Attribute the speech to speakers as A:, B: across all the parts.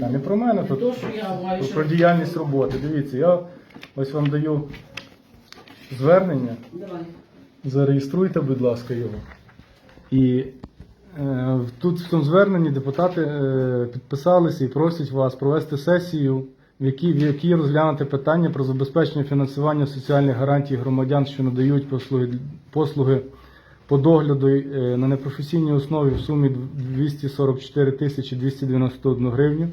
A: Та не про мене,
B: То, маю
A: про діяльність роботи. Дивіться, я ось вам даю звернення.
B: Давай.
A: Зареєструйте, будь ласка, його. І е, тут в цьому зверненні депутати е, підписалися і просять вас провести сесію, в якій, в якій розглянути питання про забезпечення фінансування соціальних гарантій громадян, що надають послуги, послуги по догляду е, на непрофесійній основі в сумі 244 тисячі 291 гривню.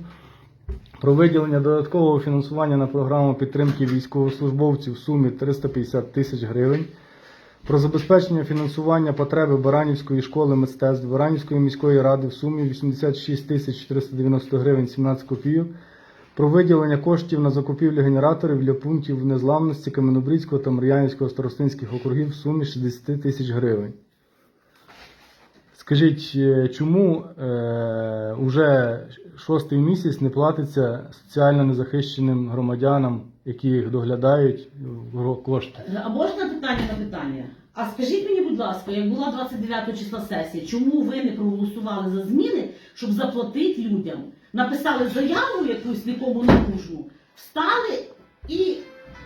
A: Про виділення додаткового фінансування на програму підтримки військовослужбовців в сумі 350 тисяч гривень про забезпечення фінансування потреби Баранівської школи мистецтв Баранівської міської ради в сумі 86 тисяч 490 гривень 17 копійок, про виділення коштів на закупівлю генераторів для пунктів незламності Кам'янобрідського та Мар'янівського старостинських округів в сумі 60 тисяч гривень. Скажіть, е, чому е, уже шостий місяць не платиться соціально незахищеним громадянам, які їх доглядають кошти?
B: А можна питання на питання? А скажіть мені, будь ласка, як була 29 числа сесія, чому ви не проголосували за зміни, щоб заплатити людям? Написали заяву якусь нікому не нужну, встали і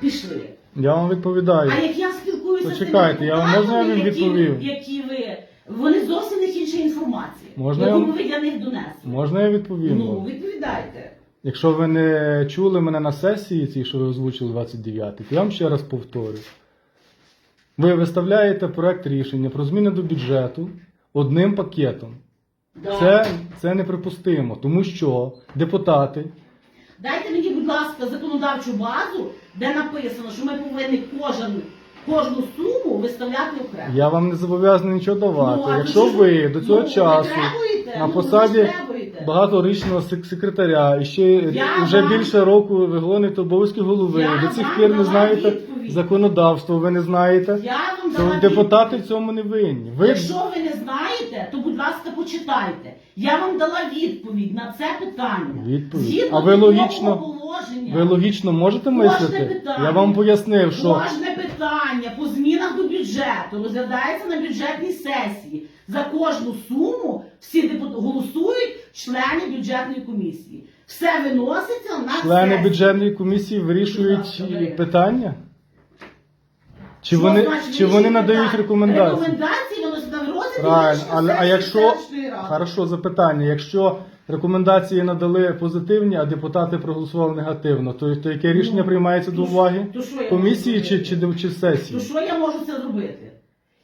B: пішли.
A: Я вам відповідаю.
B: А як я спілкуюся з тими
A: я вам можна
B: які, які ви, вони зовсім не інша інформація,
A: Можна я
B: яку
A: вам-
B: ви для них донесли.
A: Можна я відповім?
B: Ну,
A: вам?
B: відповідайте.
A: Якщо ви не чули мене на сесії, цій, що ви озвучили 29 то я вам ще раз повторю. Ви виставляєте проект рішення про зміни до бюджету одним пакетом.
B: Да.
A: Це, це неприпустимо, тому що депутати
B: Дайте мені, будь ласка, законодавчу базу, де написано, що ми повинні кожен, кожну суму виставляти окремо.
A: Я вам не зобов'язаний нічого давати.
B: Ну, а
A: Якщо ви до цього
B: ну, ви
A: часу
B: требуєте?
A: на
B: Ну,
A: посаді
B: ви ж требуєте.
A: багаторічного сек- секретаря і ще
B: Я
A: вже
B: вам-
A: більше року ви гоните обов'язки голови,
B: Я
A: до цих
B: вам
A: пір не
B: дала
A: знаєте
B: відповідь.
A: законодавство, ви не знаєте,
B: Я вам
A: то
B: дала
A: депутати в цьому не винні. Ви
B: Якщо ви не знаєте, то будь ласка, почитайте. Я вам дала відповідь на це питання.
A: Відповідь?
B: Згідно
A: А ви
B: нового
A: логічно-
B: положення.
A: ви логічно можете
B: Кожне
A: мислити?
B: питання.
A: Я вам пояснив, що
B: Кожне питання по змінах до бюджету розглядається на бюджетній сесії. За кожну суму всі депутати голосують члени бюджетної комісії. Все виноситься на
A: члени
B: сесію.
A: бюджетної комісії вирішують питання? Чи
B: Що
A: вони,
B: значить
A: чи вони
B: вирішують
A: надають
B: питання?
A: рекомендації?
B: Рекомендації виносять на розгляд
A: Правильно, але а якщо хорошо запитання, якщо рекомендації надали позитивні, а депутати проголосували негативно, то, то яке рішення
B: Ну,
A: приймається до уваги?
B: то що я
A: Комісії
B: можу
A: чи,
B: зробити?
A: чи, чи
B: То що я можу це зробити?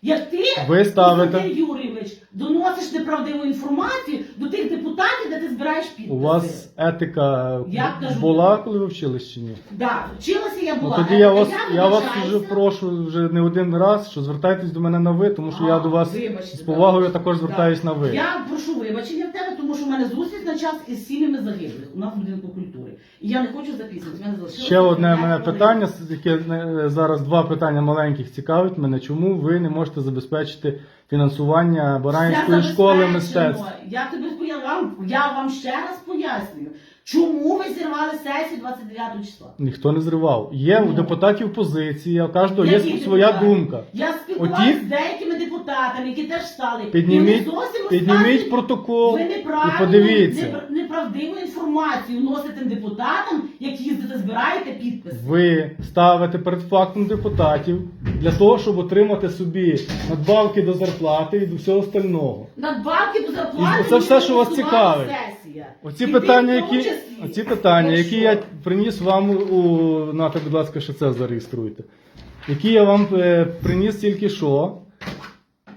B: Як ти,
A: Ви ставите-
B: Константин Юрійович, доносиш неправдиву інформацію до тих депутатів, де ти збираєш підписи.
A: У вас етика
B: Я кажу-
A: була, коли ви вчились чи ні?
B: Да, вчилася я
A: Ну
B: була.
A: тоді я вас, я вас
B: вибачаюся.
A: вже прошу вже не один раз, що звертайтесь до мене на ви, тому що я
B: А,
A: до вас
B: вибачте,
A: з повагою
B: да.
A: також звертаюсь на ви.
B: Я прошу вибачення тебе, тому що в мене зустріч на час із сім'ями загиблих у нас в будинку культури. І я не хочу записувати. Мене залишилося
A: Ще одне мене питання, яке е, зараз два питання маленьких цікавить мене. Чому ви не можете забезпечити фінансування Баранівської школи
B: забезпечено.
A: мистецтв?
B: Я тобі я вам, я вам ще раз пояснюю, чому ви зірвали сесію 29 числа.
A: Ніхто не зривав. Є у депутатів позиція, у кожного є
B: Які
A: своя думка.
B: Я спілкувалася
A: Оті-
B: з деякими депутатами, які теж стали.
A: Підніміть,
B: І вони зовсім
A: підніміть
B: розказують,
A: протокол
B: Ви
A: і
B: неправильно,
A: подивіться.
B: непра- неправдиву інформацію вносите депутатам, які їздите, збираєте підписи.
A: Ви ставите перед фактом депутатів для того, щоб отримати собі надбавки до зарплати і до всього остального.
B: Надбавки до зарплати.
A: І це все, що вас цікавить. Оці
B: І
A: питання,
B: ти в тому
A: які,
B: числі.
A: оці питання, які
B: що?
A: я приніс вам у нате, будь ласка, ще це зареєструйте. Які я вам е, приніс тільки що.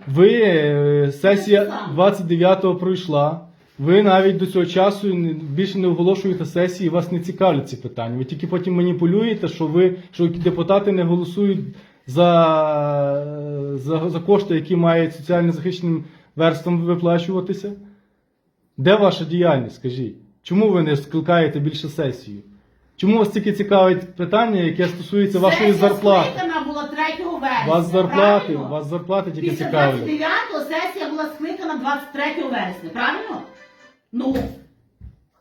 A: Ви е, сесія 29-го пройшла. Ви навіть до цього часу не- більше не оголошуєте сесії, вас не цікавлять ці питання. Ви тільки потім маніпулюєте, що ви що депутати не голосують за, за, за кошти, які мають соціально захищеним верствам виплачуватися. Де ваша діяльність, скажіть? Чому ви не скликаєте більше сесію? Чому вас тільки цікавить питання, яке стосується вашої
B: Сесія
A: зарплати?
B: скликана була 3 вересня.
A: Вас зарплати,
B: правильно?
A: вас зарплати тільки
B: Після
A: цікавлять.
B: 29-го сесія була скликана 23 вересня, правильно? Ну,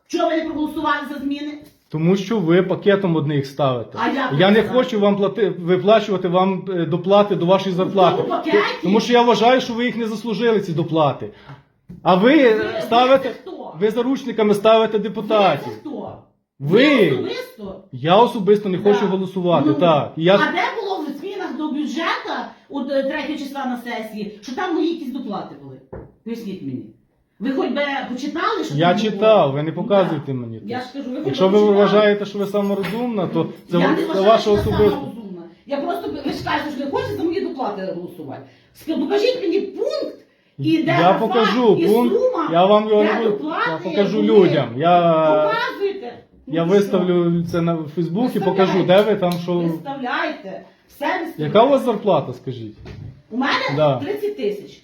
B: чого ви не проголосували за зміни?
A: Тому що ви пакетом одних ставите.
B: А як
A: я не хочу вам плати, виплачувати вам е, доплати до вашої зарплати.
B: В тому пакеті?
A: Тому що я вважаю, що ви їх не заслужили, ці доплати. А ви,
B: Ви-
A: ставите,
B: ви хто?
A: ви заручниками ставите депутатів.
B: це хто?
A: Ви,
B: особисто?
A: я особисто не хочу
B: Да.
A: голосувати.
B: Ну,
A: Так. І я...
B: А де було в змінах до бюджету от 3 числа на сесії, що там мої якісь доплати були? Поясніть мені. Ви хоч би почитали, що
A: Я
B: там було?
A: читав, ви не
B: Ну,
A: показуєте мені.
B: Я ж кажу, ви хоч
A: Якщо
B: би
A: ви
B: почитали?
A: вважаєте, що ви саморозумна, то це,
B: я не
A: це
B: вважаю,
A: ваше
B: що я
A: особисте.
B: просто ви ж кажете, що не хочете за мої доплати голосувати. Ска- Покажіть мені пункт, і де
A: Я
B: графа,
A: покажу
B: і
A: пункт,
B: сума,
A: я вам його
B: де
A: не буду-
B: доплати,
A: я покажу
B: як були.
A: людям. Я,
B: Показуйте. Ну,
A: я
B: ти
A: виставлю це на Фейсбук і покажу, де ви там
B: що?
A: що.
B: Виставляйте. Все виставляйте.
A: Яка у вас зарплата, скажіть?
B: У мене
A: Да.
B: 30 тисяч.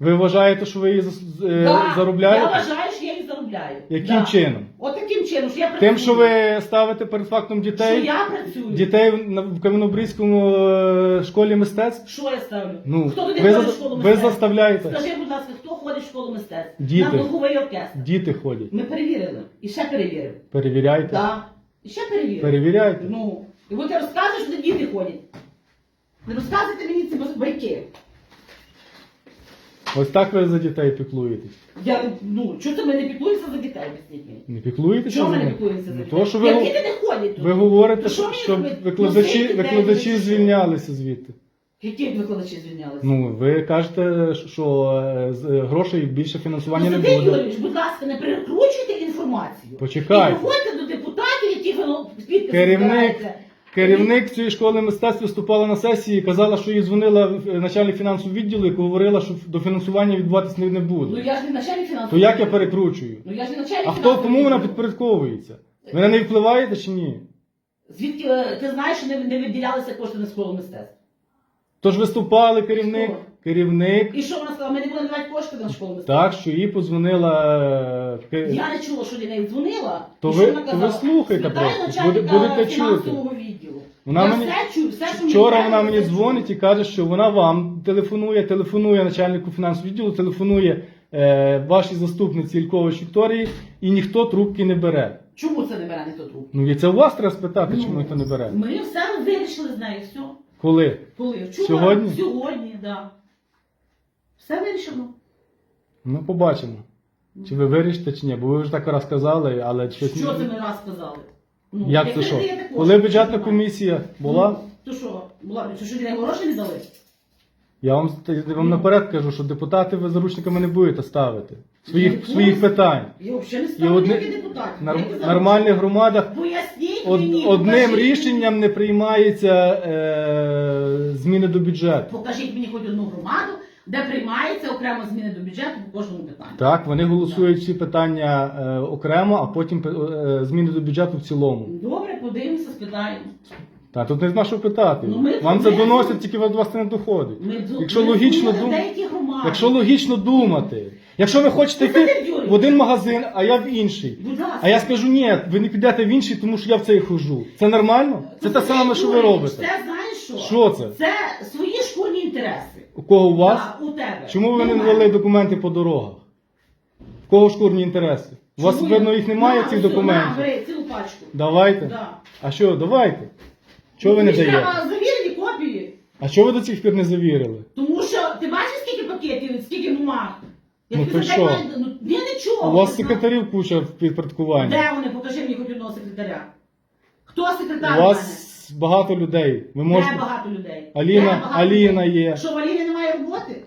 A: Ви вважаєте, що ви її зас- е,
B: Да,
A: заробляєте?
B: Я вважаю, що я їх заробляю.
A: Яким
B: Да.
A: чином?
B: От таким чином, що я працюю.
A: Тим, що ви ставите перед фактом
B: Що
A: дітей,
B: я працюю.
A: дітей в- на- в Кам'янобрізькому е, школі мистецтв?
B: Що я ставлю?
A: Ну,
B: хто туди
A: ви,
B: ходить
A: за-
B: в школу
A: ви
B: мистецтв?
A: заставляєте.
B: Скажи, будь ласка, хто ходить в школу мистецтв?
A: Діти.
B: На духовий оркестр.
A: Діти ходять.
B: Ми перевірили. І ще перевірили.
A: Перевіряйте.
B: Так. І ще перевірили.
A: Перевіряйте.
B: Ну. І от ти розказуєш, що діти ходять. Не розказуйте мені ці байки.
A: Ось так ви за дітей піклуєтесь.
B: Я, ну, чого це ми не піклуємося за дітей, об'ясніть мені?
A: Не піклуєтеся
B: Чого
A: за
B: ми не
A: них?
B: піклуємося за
A: Ну,
B: дітей?
A: То, що ви,
B: Як діти не ходять тут.
A: ви говорите,
B: То що
A: що,
B: мені
A: що
B: робити?
A: викладачі,
B: Носити
A: викладачі
B: дітей,
A: звільнялися звідти.
B: Які викладачі звільнялися?
A: Ну, ви кажете, що е, з- е, грошей більше фінансування не
B: Константин
A: буде.
B: Юрійович, будь ласка, не перекручуйте інформацію.
A: Почекайте.
B: І приходьте до депутатів, які ви ну, підписи
A: Керівник,
B: збираєте.
A: Керівник цієї школи мистецтв виступала на сесії казала, що їй дзвонила е, начальник фінансового відділу, яка говорила, що до фінансування відбуватись не, не
B: Ну
A: буде.
B: я ж не начальник фінансового.
A: То як я перекручую?
B: Ну я ж не начальник
A: А хто кому вона підпорядковується? Ви на неї впливаєте чи ні?
B: Звідки е, ти знаєш, що не, не виділялися кошти на школу мистецтв?
A: Тож виступали керівник, керівник.
B: І що вона сказала? Ми не будемо давати кошти на школу мистецтв.
A: Так, що їй подзвонила. е,
B: Я не чула, що до неї дзвонила.
A: То
B: і
A: ви-
B: що вона
A: то
B: казала?
A: ви слухайте просто, будете
B: відділу.
A: Вона
B: я
A: мені-
B: все чую, все, що
A: Вчора вона мені
B: все
A: дзвонить і каже, що вона вам телефонує, телефонує начальнику фінансового відділу, телефонує е, вашій заступниці Ількович Вікторії, і ніхто трубки не бере.
B: Чому це не бере ніхто трубку?
A: Ну і це у вас треба спитати,
B: Ну,
A: чому ніхто не бере.
B: Ми все вирішили з нею, все.
A: Коли?
B: Коли? Вчора?
A: Сьогодні?
B: Сьогодні, так. Да. Все вирішено.
A: Ну, побачимо. Чи ви вирішите, чи ні, бо ви вже так раз казали, але щось
B: Що це ми раз сказали? Ну,
A: Як це що?
B: даєте кошти,
A: Коли бюджетна комісія була,
B: Ну, то що? Була, то що для гроші не дали?
A: я вам, я вам наперед кажу, що депутати ви заручниками не будете ставити. Своїх, своїх питань.
B: Я взагалі не
A: І
B: ставлю
A: одне,
B: ніяких депутатів.
A: нар- в нормальних громадах
B: Поясніть
A: Од,
B: мені.
A: одним
B: покажіть мені.
A: рішенням не приймається е, зміни до бюджету.
B: Покажіть мені хоч одну громаду, де приймається окремо зміни до бюджету по кожному питанню.
A: Так, вони голосують всі питання е, окремо, а потім е, зміни до бюджету в цілому.
B: Добре, подивимося, спитаємо.
A: Та тут не що питати.
B: Ну, ми-
A: Вам це
B: ми-
A: доносять, тільки до вас це не доходить.
B: Ми
A: Якщо
B: ми
A: логічно
B: змінили
A: дум-
B: деякі громади.
A: Якщо логічно думати, якщо ви хочете йти
B: Юрійович.
A: в один магазин, а я в інший.
B: Будь ласка.
A: А я скажу, ні, ви не підете в інший, тому що я в цей хожу. Це нормально? Це те саме, що ви робите.
B: Це що?
A: Що це?
B: Це свої шкурні інтереси.
A: У кого у вас?
B: Так, у тебе.
A: Чому ви не
B: Немає.
A: навели документи по дорогах? В кого шкурні інтереси? У вас,
B: Чому
A: видно, їх немає
B: На,
A: цих
B: На,
A: документів.
B: бери цілу пачку.
A: Давайте.
B: Да.
A: А що, давайте. Чого ви не
B: Мені ж
A: даєте?
B: Треба завірені копії.
A: А чого ви до цих пір не завірили?
B: Тому що ти бачиш, скільки пакетів, скільки бумаг? Я
A: Ну,
B: тобі
A: то що?
B: Ну, я нічого.
A: У вас секретарів куча в підпорядкуванні.
B: Де вони? Покажи мені хоч одного секретаря. Хто секретар?
A: У
B: в мене?
A: вас багато людей. Ви можете.
B: Де багато людей?
A: Аліна-
B: Де багато
A: Аліна
B: людей?
A: є.
B: Що в Аліні немає роботи?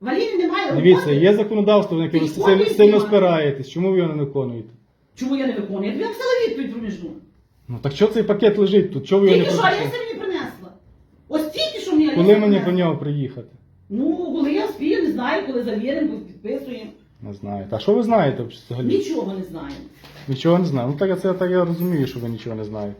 B: В Аліні немає роботи?
A: Дивіться, є законодавство, на яке ви
B: Ти
A: сильно, сильно
B: знімаєш?
A: спираєтесь. Чому ви його не виконуєте?
B: Чому я не виконую? Я тобі написала відповідь проміжну.
A: Ну так що цей пакет лежить тут? Чого ви його
B: Тільки
A: не
B: що? Аліса мені принесла. Ось тільки що мені Аліса
A: Коли мені
B: принесла.
A: по нього приїхати?
B: Ну, коли я спію, не знаю, коли завіримо, підписуємо.
A: Не знаю. А що ви знаєте взагалі?
B: Нічого не знаю.
A: Нічого не знаю. Ну так це так я розумію, що ви нічого не знаєте.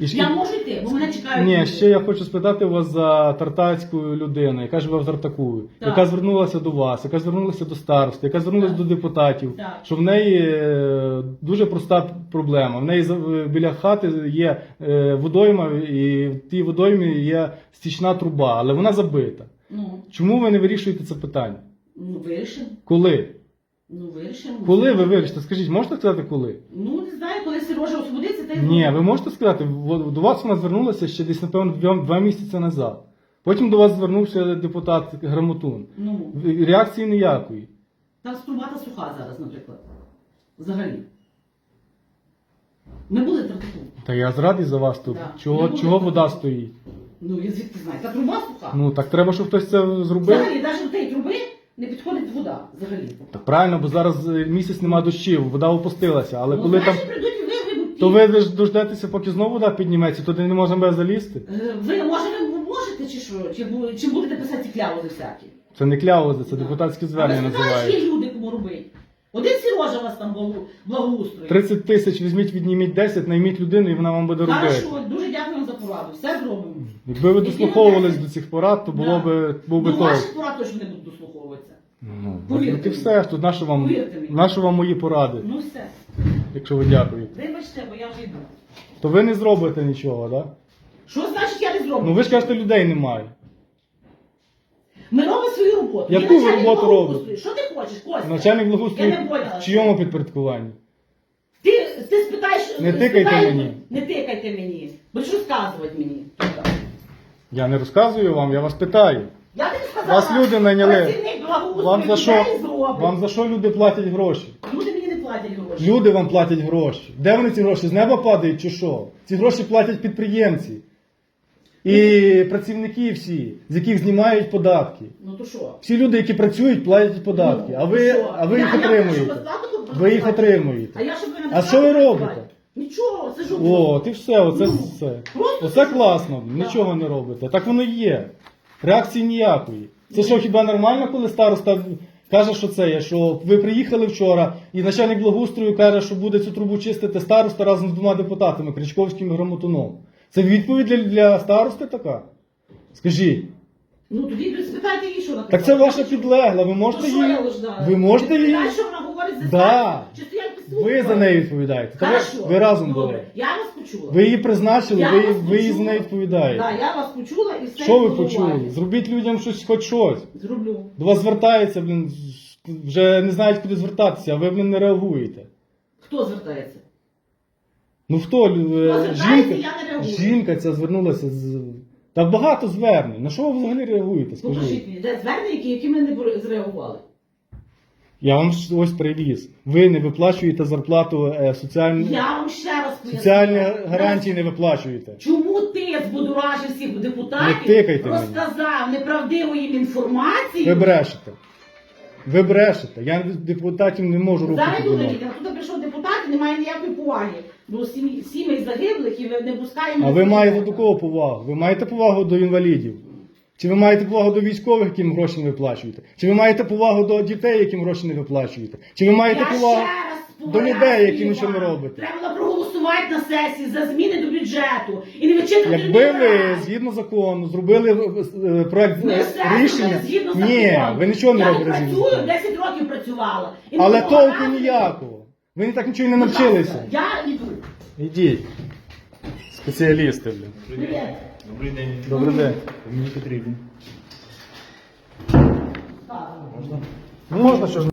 A: І ж-
B: Я можу йти, бо мене чекають.
A: Ні,
B: люди.
A: ще я хочу спитати вас за тартацьку людину, яка живе в Тартаку,
B: Так.
A: яка звернулася до вас, яка звернулася до старости, яка звернулася
B: Так.
A: до депутатів,
B: Так.
A: що в неї е, дуже проста проблема. В неї за- біля хати є е, водойма, і в тій водоймі є стічна труба, але вона забита.
B: Ну,
A: Чому ви не вирішуєте це питання?
B: ну вирішимо.
A: Коли?
B: Ну, вирішимо.
A: Коли ви вирішите? Скажіть, можете сказати коли?
B: Ну, не знаю, коли Сережа освободиться, та й
A: Ні, ви можете сказати, в- до вас вона звернулася ще десь, напевно, два, два місяці назад. Потім до вас звернувся депутат Грамотун.
B: Ну,
A: Реакції ніякої.
B: та струбата суха зараз, наприклад. Взагалі. Ми були тратику.
A: Та я зрадий за вас тут.
B: Да.
A: Чого,
B: Не
A: чого вода стоїть?
B: Ну, я звідки знаю. Та труба суха.
A: Ну так треба, щоб хтось це зробив.
B: Взагалі, навіть до тієї труби не підходить вода. Взагалі.
A: Так правильно, бо зараз е, місяць нема дощів, вода опустилася. Але
B: ну,
A: коли там.
B: прийдуть
A: То ви ж дождетеся, поки знову вода підніметься, туди не можемо без залізти.
B: Е, Ви, може, ви можете чи що? Чи, бу- чи будете писати кляузи всякі?
A: Це не кляузи, це
B: Да.
A: депутатське звернення
B: сказали,
A: називається.
B: є люди, кому робити. Один Сережа вас там благо- благоустроїть.
A: 30 тисяч візьміть, відніміть 10, найміть людину і вона вам буде робити.
B: Хорошо, дуже дякую вам за пораду. Все зробимо.
A: Якби ви дослуховувались до цих порад, то було
B: Да.
A: би був би
B: ну,
A: толк.
B: ваші поради точно не будуть дослуховуватися.
A: Ну,
B: Повірте
A: і
B: мені.
A: все, тут нащо вам,
B: Повірте мені.
A: нащо вам мої поради,
B: Ну все.
A: Якщо ви дякуєте.
B: Вибачте, бо я вже йду.
A: То ви не зробите нічого, так? Да?
B: Що значить я не зроблю?
A: Ну ви ж кажете, людей немає.
B: Ми робимо свою роботу.
A: Яку ви
B: начальник
A: роботу
B: благоустрою.
A: робите?
B: Що ти хочеш, Костя?
A: Начальник
B: Я не поняла.
A: в чийому підпорядкуванні?
B: Ти, ти спитаєш...
A: Не тикайте
B: спитай-
A: мені.
B: Не тикайте мені. Будеш розказувати мені.
A: Я не розказую вам, я вас питаю.
B: Я тобі сказала,
A: Вас люди найняли.
B: працівник благоустрою
A: Вам за що,
B: зробить.
A: вам за що люди платять гроші?
B: Люди платять гроші.
A: Люди вам платять гроші. Де вони ці гроші? З неба падають чи що? Ці гроші платять підприємці. І працівники всі, з яких знімають податки.
B: Ну то що?
A: Всі люди, які працюють, платять податки. А ви,
B: Ну, що?
A: а ви
B: Я-
A: їх
B: я прошу
A: отримуєте.
B: вас
A: Ви їх отримуєте.
B: А я щоб ви
A: А що ви робите?
B: Нічого, це ж
A: О, ти все, оце
B: Ну,
A: все.
B: просто
A: Оце
B: це-
A: класно, нічого не робите. Так воно і є. Реакції ніякої. Це що, хіба нормально, коли староста каже, що це є? Що ви приїхали вчора, і начальник благоустрою каже, що буде цю трубу чистити староста разом з двома депутатами, Кричковським і Грамотуном. Це відповідь для, для старости така? Скажіть.
B: Ну тоді спитайте її, що вона
A: Так це ваша підлегла, ви можете
B: що я
A: її. Ви можете її.
B: Що вона говорить за
A: Да.
B: себе? Чи стоять
A: Ви за неї відповідаєте. Та ви,
B: Хорошо.
A: ви разом
B: Добре.
A: були.
B: Я вас почула.
A: Ви її призначили,
B: Я
A: ви,
B: вас
A: ви її за неї відповідаєте.
B: Да, я вас почула і все.
A: Що ви почули? Зробіть людям щось, хоч щось.
B: Зроблю.
A: До вас звертаються, блін, вже не знають, куди звертатися, а ви блін, не реагуєте.
B: Хто звертається?
A: Ну хто? е,
B: звертається,
A: Жінка,
B: я не реагую.
A: жінка ця звернулася з. Та багато звернень. На що ви взагалі реагуєте?
B: Покажіть
A: Скажіть.
B: мені, де звернення, які, які ми не зреагували.
A: Я вам ось привіз. Ви не виплачуєте зарплату е, соціальні,
B: Я вам ще раз поясню.
A: соціальні гарантії не виплачуєте.
B: Чому ти збудоражив всіх депутатів,
A: Не тикайте мені.
B: розказав неправдиву їм інформацію?
A: Ви брешете. Ви брешете. Я депутатів не можу руку
B: Зараз люди,
A: піднімати.
B: а тут прийшов депутат і немає ніякої поваги до сім'ї сімей загиблих і ви не пускаємо.
A: А ви маєте до кого повагу? Ви маєте повагу до інвалідів? Чи ви маєте повагу до військових, яким гроші не виплачуєте? Чи ви маєте повагу до дітей, яким гроші не виплачуєте? Чи ви маєте
B: Я
A: повагу
B: ще раз
A: до людей, які нічого не робите?
B: Треба було проголосувати на сесії за зміни до бюджету і не вичитувати
A: Якби ви згідно закону зробили е, проект
B: Ми
A: е,
B: все
A: рішення?
B: згідно
A: Ні,
B: закону.
A: ви нічого не
B: Я
A: робите згідно
B: працюю,
A: закону.
B: 10 років працювала. І
A: Але толку
B: разу-
A: ніякого. Ви не так нічого і не
B: Будь ласка,
A: навчилися.
B: Я йду.
A: Ідіть. Спеціалісти, блін.
B: Привіт.
C: Добрий день.
A: Добрий день.
C: Мені потрібен. Можна?
A: Ну можна що ж